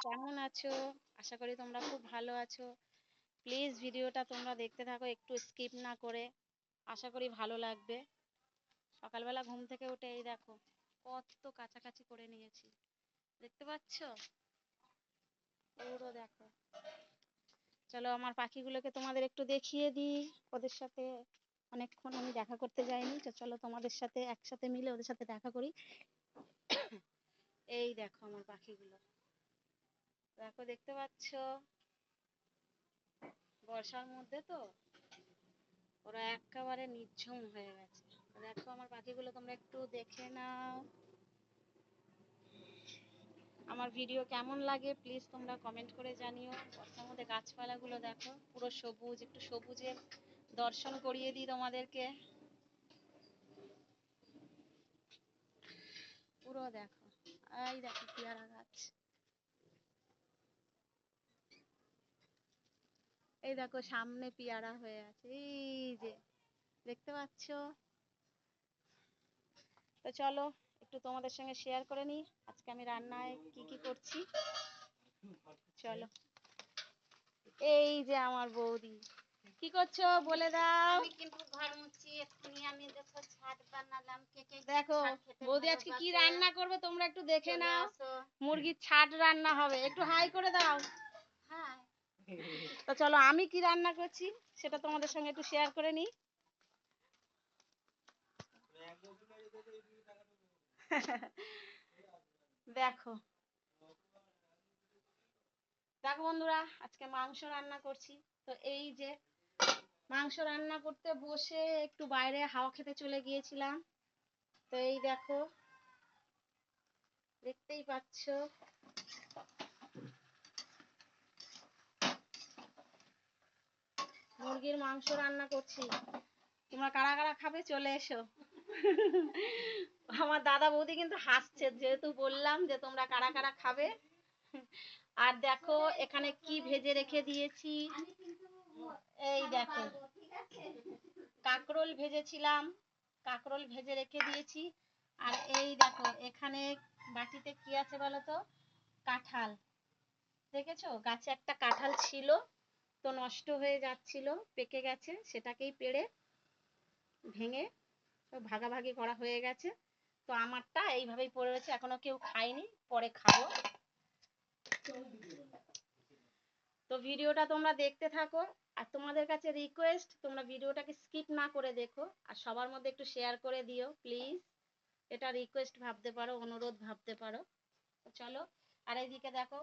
কেমন আছো? আশা করি তোমরা খুব ভালো আছো। প্লিজ ভিডিওটা তোমরা দেখতে থাকো, একটু স্কিপ না করে। আশা করি ভালো লাগবে। সকালবেলা ঘুম থেকে উঠে এই দেখো, কত কাছাকাছি করে নিয়েছি। দেখতে পাচ্ছ? পুরো দেখো। চলো আমার পাখিগুলোকে তোমাদের একটু দেখিয়ে দিই। ওদের সাথে অনেকক্ষণ আমি দেখা করতে যাইনি, তো চলো তোমাদের সাথে একসাথে মিলে ওদের সাথে দেখা করি। এই দেখো আমার পাখিগুলো। দেখো, দেখতে পাচ্ছ? বর্ষার মধ্যে তো ওরা একেবারে নির্ঝুম হয়ে গেছে। দেখো, আমার পাখিগুলো, তোমরা একটু দেখে নাও। আমার ভিডিও কেমন লাগে, প্লিজ তোমরা কমেন্ট করে জানিও। বর্ষার মধ্যে গাছপালাগুলো দেখো, পুরো সবুজ, একটু সবুজের দর্শন করিয়ে দিই তোমাদেরকে। পুরো দেখো, এই দেখো, পেয়ারা গাছ। এই দেখো সামনে পেয়ারা হয়ে আছে এই যে দেখতে পাচ্ছ? তো চলো একটু তোমাদের সঙ্গে শেয়ার করে নিই আজকে আমি রান্নায় কি কি করছি। চলো। এই যে আমার বৌদি কি করছ বলে দাও। কিন্তু ঘর মুছি এক্ষুনি আমি দেখো ছাদ বানালাম দেখো বৌদি আজকে কি রান্না করবে তোমরা একটু দেখে নাও। মুরগির ছাট রান্না হবে একটু হাই করে দাও। তো চলো আমি কি রান্না করছি সেটা তোমাদের সঙ্গে একটু শেয়ার করে নিই। দেখো। দেখো বন্ধুরা, আজকে মাংস রান্না করছি। তো এই যে মাংস রান্না করতে বসে একটু বাইরে হাওয়া খেতে চলে গিয়েছিলাম। তো এই দেখো, দেখতেই পাচ্ছ মুরগির মাংস রান্না করছি। তোমরা কারা কারা খাবে চলে এসো। আমার দাদা বৌদি কিন্তু হাসছে, যেহেতু বললাম যে তোমরা কারা কারা খাবে। আর দেখো, এখানে কি ভেজে রেখে দিয়েছি। এই দেখো, কাকরোল ভেজেছিলাম। কাকরোল ভেজে রেখে দিয়েছি। আর এই দেখো, এখানে বাটিতে কি আছে বলো তো? কাঁঠাল। দেখেছ? গাছে একটা কাঁঠাল ছিল। তো নষ্ট হয়ে যাচ্ছিল, পেকে গেছে, সেটাকেই পেড়ে ভেঙে ভাগাভাগি করা হয়ে গেছে। তো আমারটা এইভাবেই পড়ে রয়েছে, এখনও কেউ খায়নি, পরে খাব। তো ভিডিওটা তোমরা দেখতে থাকো, আর তোমাদের কাছে রিকোয়েস্ট তোমরা ভিডিওটাকে স্কিপ না করে দেখো, আর সবার মধ্যে একটু শেয়ার করে দিও প্লিজ এটা রিকোয়েস্ট ভাবতে পারো, অনুরোধ ভাবতে পারো। চলো, আর এইদিকে দেখো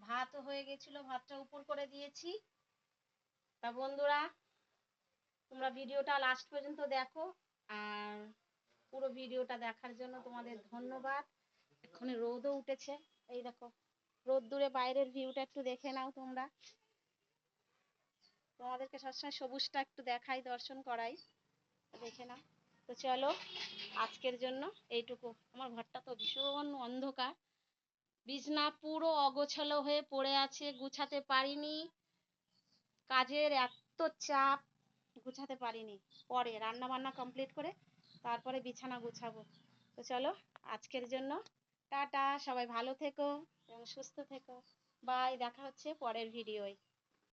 ভাত হয়ে গেছিল, ভাতটা উপর করে দিয়েছি। তা বন্ধুরা, তোমরা ভিডিওটা লাস্ট পর্যন্ত দেখো আর পুরো ভিডিওটা দেখার জন্য তোমাদের ধন্যবাদ। এক্ষুনি রোদও উঠেছে। এই দেখো, রোদ্দুরে বাইরের ভিউটা একটু দেখে নাও তোমরা। তোমাদেরকে সবসময় সবুজটা একটু দেখাই, দর্শন করাই। দেখে নাও। তো চলো, আজকের জন্য এইটুকু। আমার ঘরটা তো ভীষণ অন্ধকার। বিছনা পুরো অগোছালো হয়ে পড়ে আছে, গুছাতে পারিনি। কাজের এত চাপ গুছাতে পারিনি। পরে রান্না বান্না কমপ্লিট করে তারপরে বিছানা গুছাবো। তো চলো, আজকের জন্য টাটা। সবাই ভালো থেকো এবং সুস্থ থেকো। বাই, দেখা হচ্ছে পরের ভিডিওয়